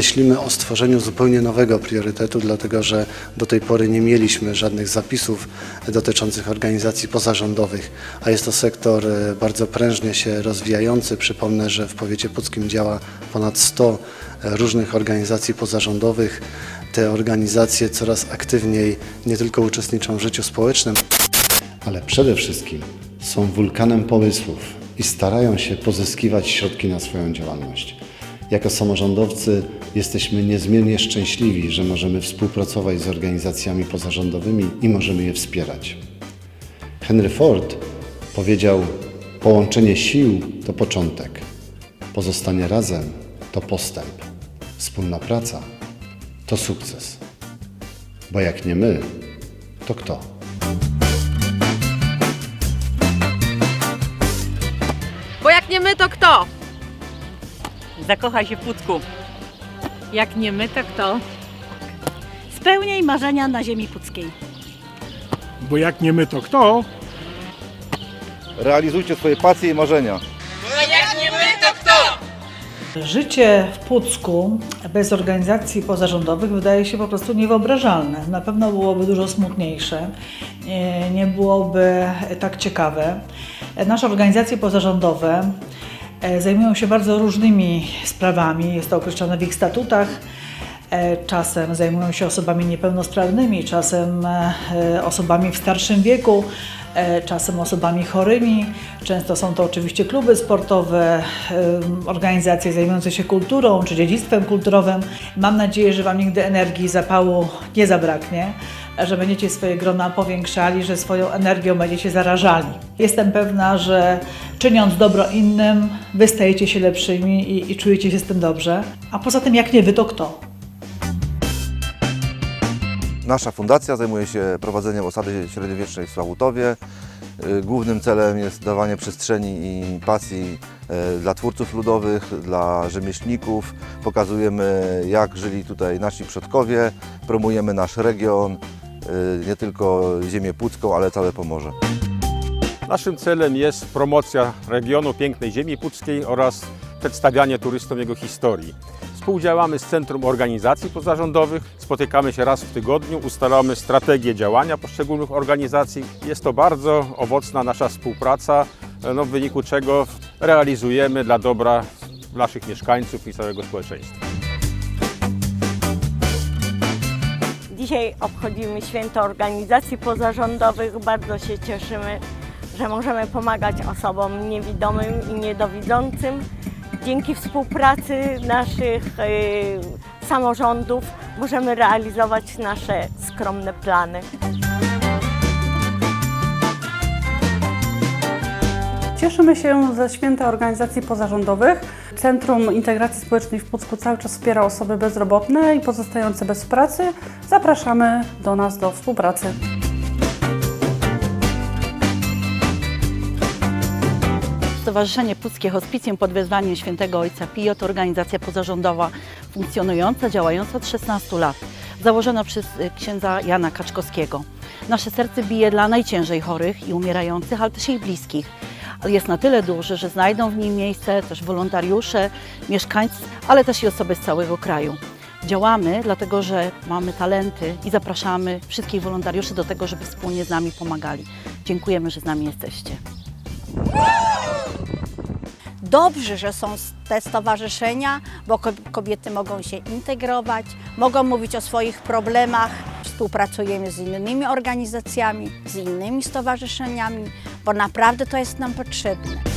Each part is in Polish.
myślimy o stworzeniu zupełnie nowego priorytetu, dlatego że do tej pory nie mieliśmy żadnych zapisów dotyczących organizacji pozarządowych, a jest to sektor e, bardzo prężnie się rozwijający. Przypomnę, że w powiecie puckim działa ponad 100 różnych organizacji pozarządowych. Te organizacje coraz aktywniej nie tylko uczestniczą w życiu społecznym, ale przede wszystkim są wulkanem pomysłów i starają się pozyskiwać środki na swoją działalność. Jako samorządowcy jesteśmy niezmiernie szczęśliwi, że możemy współpracować z organizacjami pozarządowymi i możemy je wspierać. Henry Ford powiedział: Połączenie sił to początek, pozostanie razem to postęp, wspólna praca to sukces. Bo jak nie my, to kto? Bo jak nie my, to kto? Zakochaj się w Pucku. Jak nie my, to kto? Spełniaj marzenia na ziemi puckiej. Bo jak nie my, to kto? Realizujcie swoje pasje i marzenia. Życie w Pucku bez organizacji pozarządowych wydaje się po prostu niewyobrażalne. Na pewno byłoby dużo smutniejsze, nie, nie byłoby tak ciekawe. Nasze organizacje pozarządowe zajmują się bardzo różnymi sprawami, jest to określone w ich statutach. E, Czasem zajmują się osobami niepełnosprawnymi, czasem e, osobami w starszym wieku, e, czasem osobami chorymi. Często są to oczywiście kluby sportowe, organizacje zajmujące się kulturą czy dziedzictwem kulturowym. Mam nadzieję, że Wam nigdy energii i zapału nie zabraknie, że będziecie swoje grona powiększali, że swoją energią będziecie zarażali. Jestem pewna, że czyniąc dobro innym, Wy stajecie się lepszymi i, i czujecie się z tym dobrze. A poza tym, jak nie Wy, to kto? Nasza fundacja zajmuje się prowadzeniem osady średniowiecznej w Sławutowie. Y, Głównym celem jest dawanie przestrzeni i pasji e, dla twórców ludowych, dla rzemieślników. Pokazujemy, jak żyli tutaj nasi przodkowie, promujemy nasz region, y, nie tylko ziemię pucką, ale całe Pomorze. Naszym celem jest promocja regionu pięknej ziemi puckiej oraz przedstawianie turystom jego historii. Współdziałamy z Centrum Organizacji Pozarządowych, spotykamy się raz w tygodniu, ustalamy strategię działania poszczególnych organizacji. Jest to bardzo owocna nasza współpraca, no, w wyniku czego realizujemy dla dobra naszych mieszkańców i całego społeczeństwa. Dzisiaj obchodzimy święto organizacji pozarządowych. Bardzo się cieszymy, że możemy pomagać osobom niewidomym i niedowidzącym. Dzięki współpracy naszych y, samorządów możemy realizować nasze skromne plany. Cieszymy się ze święta organizacji pozarządowych. Centrum Integracji Społecznej w Pucku cały czas wspiera osoby bezrobotne i pozostające bez pracy. Zapraszamy do nas do współpracy. Stowarzyszenie Puckie Hospicjum pod wezwaniem świętego Ojca Pio to organizacja pozarządowa funkcjonująca, działająca od 16 lat. Założona przez y, księdza Jana Kaczkowskiego. Nasze serce bije dla najciężej chorych i umierających, ale też ich bliskich. Jest na tyle duży, że znajdą w nim miejsce też wolontariusze, mieszkańcy, ale też i osoby z całego kraju. Działamy dlatego, że mamy talenty i zapraszamy wszystkich wolontariuszy do tego, żeby wspólnie z nami pomagali. Dziękujemy, że z nami jesteście. Dobrze, że są te stowarzyszenia, bo ko- kobiety mogą się integrować, mogą mówić o swoich problemach. Współpracujemy z innymi organizacjami, z innymi stowarzyszeniami, bo naprawdę to jest nam potrzebne.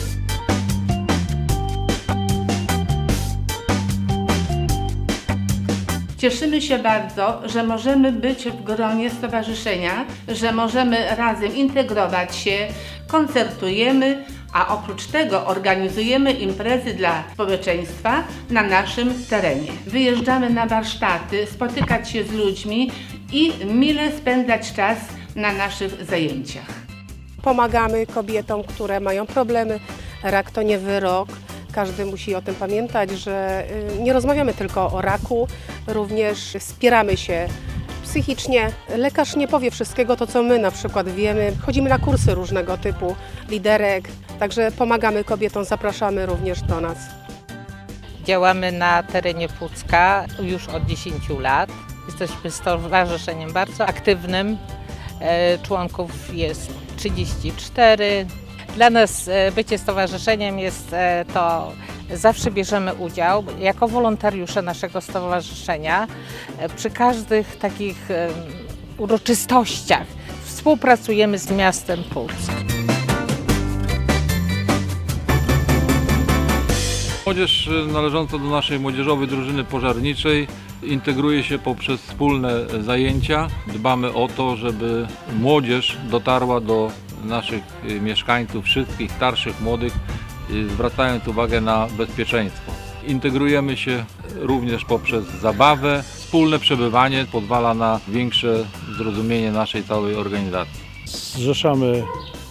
Cieszymy się bardzo, że możemy być w gronie stowarzyszenia, że możemy razem integrować się, koncertujemy, a oprócz tego organizujemy imprezy dla społeczeństwa na naszym terenie. Wyjeżdżamy na warsztaty, spotykać się z ludźmi i mile spędzać czas na naszych zajęciach. Pomagamy kobietom, które mają problemy. Rak to nie wyrok. Każdy musi o tym pamiętać, że y, nie rozmawiamy tylko o raku, również wspieramy się psychicznie. Lekarz nie powie wszystkiego to, co my na przykład wiemy. Chodzimy na kursy różnego typu, liderek, także pomagamy kobietom, zapraszamy również do nas. Działamy na terenie Pucka już od 10 lat. Jesteśmy stowarzyszeniem bardzo aktywnym. E, Członków jest 34. Dla nas e, bycie stowarzyszeniem jest e, to, zawsze bierzemy udział jako wolontariusze naszego stowarzyszenia e, przy każdych takich uroczystościach. Współpracujemy z miastem Puck. Młodzież y, należąca do naszej młodzieżowej drużyny pożarniczej integruje się poprzez wspólne zajęcia. Dbamy o to, żeby młodzież dotarła do naszych y, mieszkańców, wszystkich starszych, młodych, zwracając uwagę na bezpieczeństwo. Integrujemy się również poprzez zabawę. Wspólne przebywanie pozwala na większe zrozumienie naszej całej organizacji. zrzeszamy e,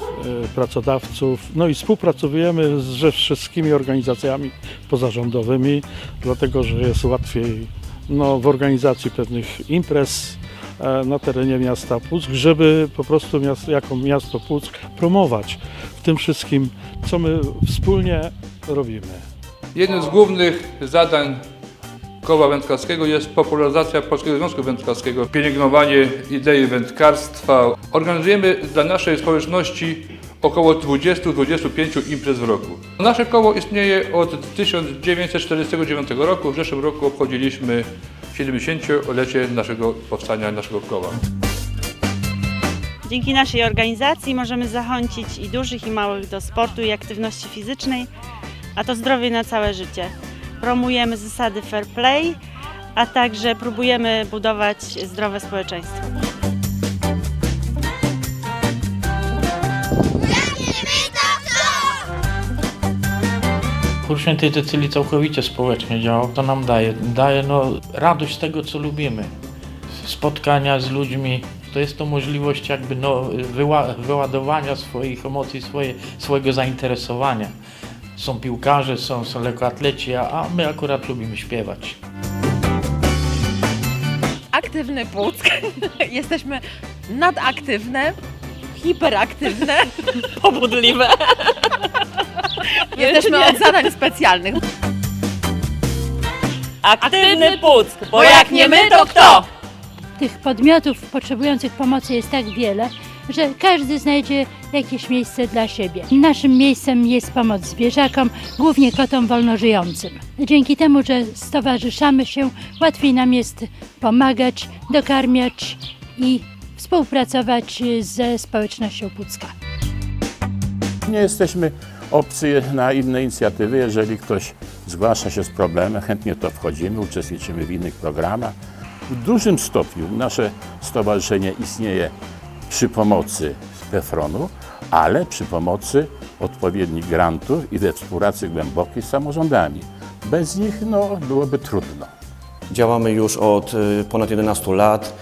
pracodawców, no i współpracujemy ze wszystkimi organizacjami pozarządowymi, dlatego że jest łatwiej no, w organizacji pewnych imprez e, na terenie miasta Puck, żeby po prostu miast, jako miasto Puck promować w tym wszystkim, co my wspólnie robimy. Jednym z głównych zadań Koła Wędkarskiego jest popularyzacja Polskiego Związku Wędkarskiego, pielęgnowanie idei wędkarstwa. Organizujemy dla naszej społeczności około 20-25 imprez w roku. Nasze koło istnieje od 1949 roku. W zeszłym roku obchodziliśmy 70-lecie naszego powstania, naszego koła. Dzięki naszej organizacji możemy zachęcić i dużych, i małych do sportu i aktywności fizycznej, a to zdrowie na całe życie. Promujemy zasady fair play, a także próbujemy budować zdrowe społeczeństwo. Chór Świętej Cecylii całkowicie społecznie działa. To nam daje. Daje no, radość z tego, co lubimy. Spotkania z ludźmi. To jest to możliwość jakby no, wyła, wyładowania swoich emocji, swoje, swojego zainteresowania. Są piłkarze, są, są lekkoatleci, a, a my akurat lubimy śpiewać. Aktywny Puck. Jesteśmy nadaktywne, hiperaktywne, Pobudliwe. jesteśmy od zadań specjalnych. Aktywny Puck, Bo jak nie my, to kto? Tych podmiotów potrzebujących pomocy jest tak wiele, że każdy znajdzie jakieś miejsce dla siebie. Naszym miejscem jest pomoc zwierzakom, głównie kotom wolnożyjącym. Dzięki temu, że stowarzyszamy się, łatwiej nam jest pomagać, dokarmiać i współpracować ze społecznością Pucka. Nie jesteśmy obcy na inne inicjatywy. Jeżeli ktoś zgłasza się z problemem, chętnie to wchodzimy, uczestniczymy w innych programach. W dużym stopniu nasze stowarzyszenie istnieje przy pomocy PEFRON-u, ale przy pomocy odpowiednich grantów i we współpracy głębokiej z samorządami. Bez nich no, byłoby trudno. Działamy już od y, ponad 11 lat.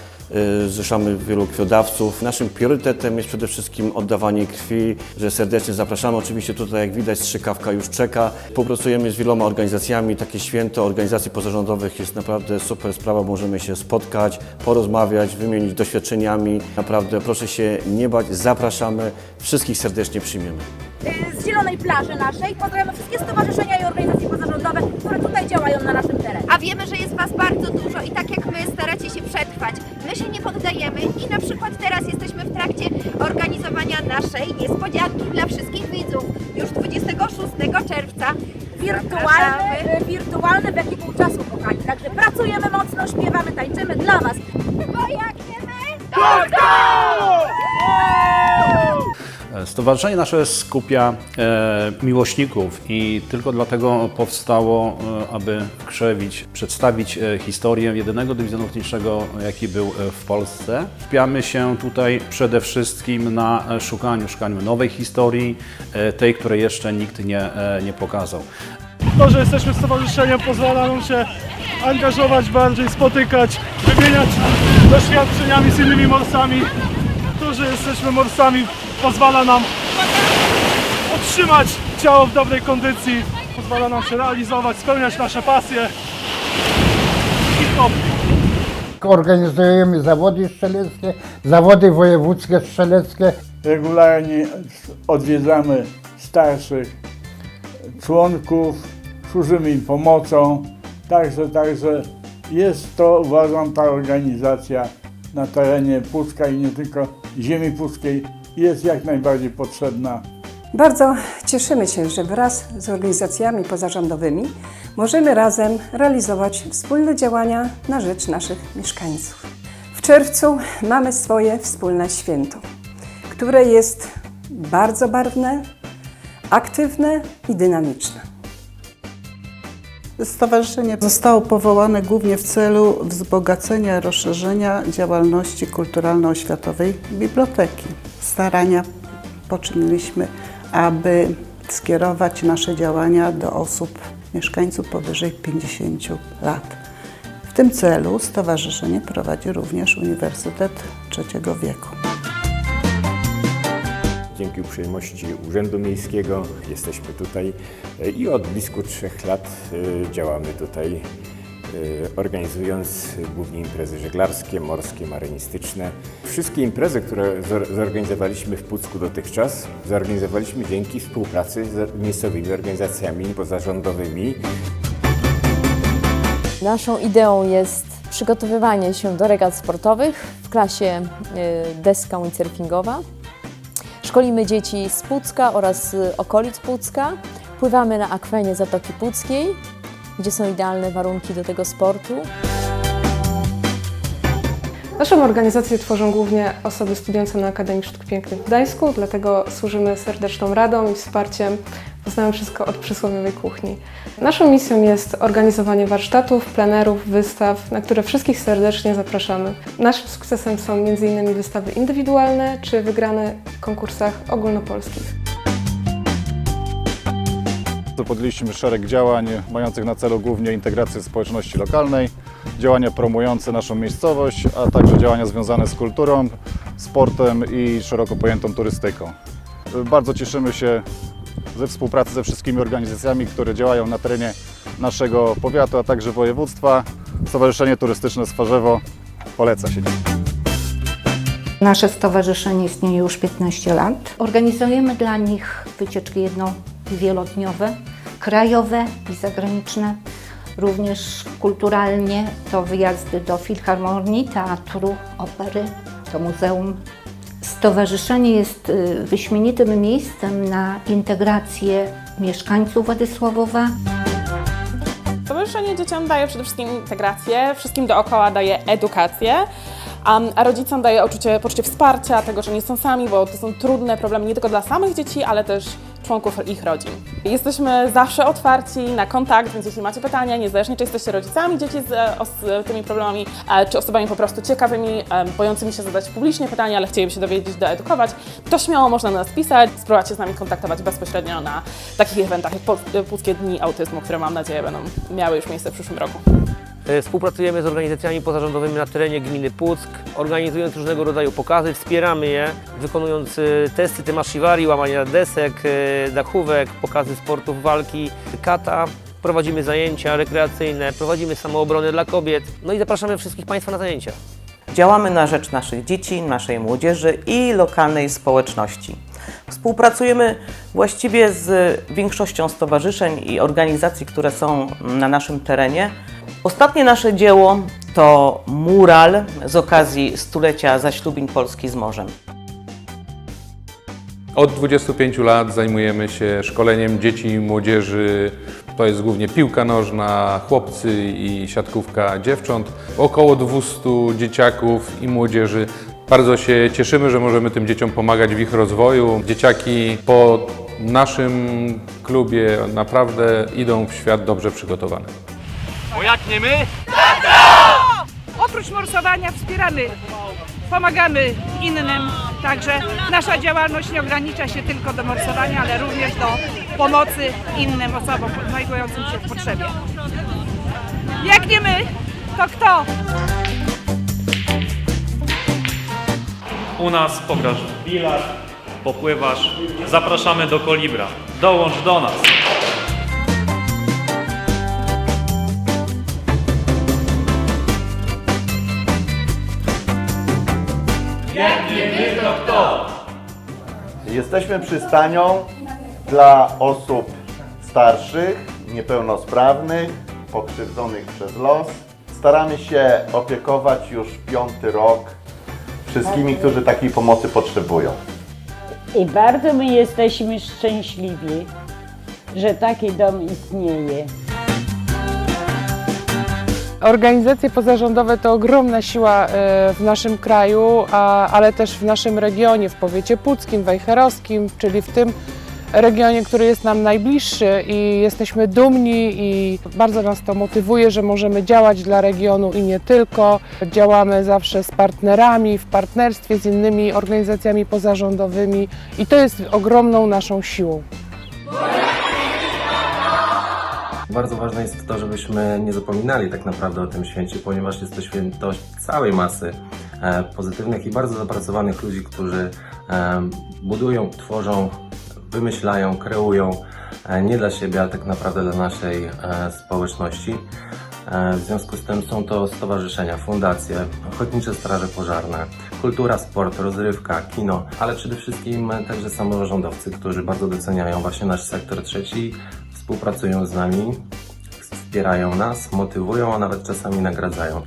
Y, Zrzeszamy wielu krwiodawców. Naszym priorytetem jest przede wszystkim oddawanie krwi, że serdecznie zapraszamy. Oczywiście tutaj, jak widać, strzykawka już czeka. Współpracujemy z wieloma organizacjami. Takie święto organizacji pozarządowych jest naprawdę super sprawa. Możemy się spotkać, porozmawiać, wymienić doświadczeniami. Naprawdę proszę się nie bać. Zapraszamy. Wszystkich serdecznie przyjmiemy. Z Zielonej Plaży naszej pozdrawiamy wszystkie stowarzyszenia i organizacje pozarządowe, które tutaj działają na naszym terenie. A wiemy, że jest Was bardzo dużo i tak jak my staracie się przetrwać. My się nie poddajemy i na przykład teraz jesteśmy w trakcie organizowania naszej niespodzianki dla wszystkich widzów. Już 26 czerwca Wirtualny, wirtualny wehikuł czasu, kochani. Także pracujemy mocno, śpiewamy, tańczymy dla Was. Bo jak nie my, Stowarzyszenie nasze skupia e, miłośników i tylko dlatego powstało, e, aby krzewić, przedstawić e, historię jedynego dywizjonu lotniczego, jaki był e, w Polsce. Skupiamy się tutaj przede wszystkim na e, szukaniu, szukaniu nowej historii, e, tej, której jeszcze nikt nie, e, nie pokazał. To, że jesteśmy stowarzyszeniem pozwala nam się angażować bardziej, spotykać, wymieniać doświadczeniami z innymi morsami. To, że jesteśmy morsami pozwala nam utrzymać ciało w dobrej kondycji, pozwala nam się realizować, spełniać nasze pasje. I hop. Organizujemy zawody strzeleckie, zawody wojewódzkie strzeleckie. Regularnie odwiedzamy starszych członków służymy im pomocą. Także, także jest to, uważam, ta organizacja na terenie Pucka i nie tylko ziemi puckiej jest jak najbardziej potrzebna. Bardzo cieszymy się, że wraz z organizacjami pozarządowymi możemy razem realizować wspólne działania na rzecz naszych mieszkańców. W czerwcu mamy swoje wspólne święto, które jest bardzo barwne, aktywne i dynamiczne. Stowarzyszenie zostało powołane głównie w celu wzbogacenia i rozszerzenia działalności kulturalno-oświatowej biblioteki. Starania poczyniliśmy, aby skierować nasze działania do osób, mieszkańców powyżej 50 lat. W tym celu stowarzyszenie prowadzi również Uniwersytet Trzeciego Wieku. Dzięki uprzejmości Urzędu Miejskiego jesteśmy tutaj e, i od blisko trzech lat e, działamy tutaj, organizując głównie imprezy żeglarskie, morskie, marynistyczne. Wszystkie imprezy, które zor- zorganizowaliśmy w Pucku dotychczas, zorganizowaliśmy dzięki współpracy z miejscowymi organizacjami pozarządowymi. Naszą ideą jest przygotowywanie się do regat sportowych w klasie y, deska windsurfingowa. Szkolimy dzieci z Pucka oraz okolic Pucka. Pływamy na akwenie Zatoki Puckiej, gdzie są idealne warunki do tego sportu. Naszą organizację tworzą głównie osoby studiujące na Akademii Sztuk Pięknych w Gdańsku, dlatego służymy serdeczną radą i wsparciem. Poznamy wszystko od przysłowiowej kuchni. Naszą misją jest organizowanie warsztatów, plenerów, wystaw, na które wszystkich serdecznie zapraszamy. Naszym sukcesem są m.in. wystawy indywidualne czy wygrane w konkursach ogólnopolskich. Podjęliśmy szereg działań mających na celu głównie integrację społeczności lokalnej, działania promujące naszą miejscowość, a także działania związane z kulturą, sportem i szeroko pojętą turystyką. Bardzo cieszymy się ze współpracy ze wszystkimi organizacjami, które działają na terenie naszego powiatu, a także województwa. Stowarzyszenie Turystyczne Swarzewo poleca się. Nasze stowarzyszenie istnieje już 15 lat. Organizujemy dla nich wycieczki jedno- i wielodniowe, krajowe i zagraniczne. Również kulturalnie to wyjazdy do filharmonii, teatru, opery, do muzeum. Stowarzyszenie jest y, wyśmienitym miejscem na integrację mieszkańców Władysławowa. Stowarzyszenie dzieciom daje przede wszystkim integrację, wszystkim dookoła daje edukację, a, rodzicom daje uczucie, poczucie wsparcia, tego, że nie są sami, bo to są trudne problemy nie tylko dla samych dzieci, ale też członków ich rodzin. Jesteśmy zawsze otwarci na kontakt, więc jeśli macie pytania, niezależnie czy jesteście rodzicami dzieci z, o, z tymi problemami, e, czy osobami po prostu ciekawymi, e, bojącymi się zadać publicznie pytania, ale chcieliby się dowiedzieć, doedukować, to śmiało można nas pisać, spróbować się z nami kontaktować bezpośrednio na takich eventach jak Pol- Puckie Dni Autyzmu, które mam nadzieję będą miały już miejsce w przyszłym roku. E, Współpracujemy z organizacjami pozarządowymi na terenie gminy Puck, organizując różnego rodzaju pokazy, wspieramy je, wykonując e, testy Temashiwari, łamania desek, e, dachówek, pokazy sportów walki, kata. Prowadzimy zajęcia rekreacyjne, prowadzimy samoobronę dla kobiet, no i zapraszamy wszystkich Państwa na zajęcia. Działamy na rzecz naszych dzieci, naszej młodzieży i lokalnej społeczności. Współpracujemy właściwie z większością stowarzyszeń i organizacji, które są na naszym terenie. Ostatnie nasze dzieło to mural z okazji stulecia zaślubin Polski z morzem. Od 25 lat zajmujemy się szkoleniem dzieci i młodzieży. To jest głównie piłka nożna, chłopcy i siatkówka dziewcząt. Około 200 dzieciaków i młodzieży. Bardzo się cieszymy, że możemy tym dzieciom pomagać w ich rozwoju. Dzieciaki po naszym klubie naprawdę idą w świat dobrze przygotowane. Bo jak nie my? Oprócz morsowania wspieramy, pomagamy innym, także nasza działalność nie ogranicza się tylko do morsowania, ale również do pomocy innym osobom znajdującym się w potrzebie. Jak nie my, to kto? U nas pograsz w popływasz. Zapraszamy do Kolibra. Dołącz do nas. Kto? Jesteśmy przystanią dla osób starszych, niepełnosprawnych, pokrzywdzonych przez los. Staramy się opiekować już piąty rok wszystkimi, którzy takiej pomocy potrzebują. I bardzo my jesteśmy szczęśliwi, że taki dom istnieje. Organizacje pozarządowe to ogromna siła e, w naszym kraju, ale też w naszym regionie, w powiecie puckim, wejherowskim, czyli w tym regionie, który jest nam najbliższy i jesteśmy dumni i bardzo nas to motywuje, że możemy działać dla regionu i nie tylko. Działamy zawsze z partnerami, w partnerstwie z innymi organizacjami pozarządowymi i to jest ogromną naszą siłą. Bardzo ważne jest to, żebyśmy nie zapominali tak naprawdę o tym święcie, ponieważ jest to świętość całej masy e, pozytywnych i bardzo zapracowanych ludzi, którzy e, budują, tworzą, wymyślają, kreują e, nie dla siebie, ale tak naprawdę dla naszej społeczności. W związku z tym są to stowarzyszenia, fundacje, ochotnicze straże pożarne, kultura, sport, rozrywka, kino, ale przede wszystkim także samorządowcy, którzy bardzo doceniają właśnie nasz sektor trzeci, współpracują z nami, wspierają nas, motywują, a nawet czasami nagradzają.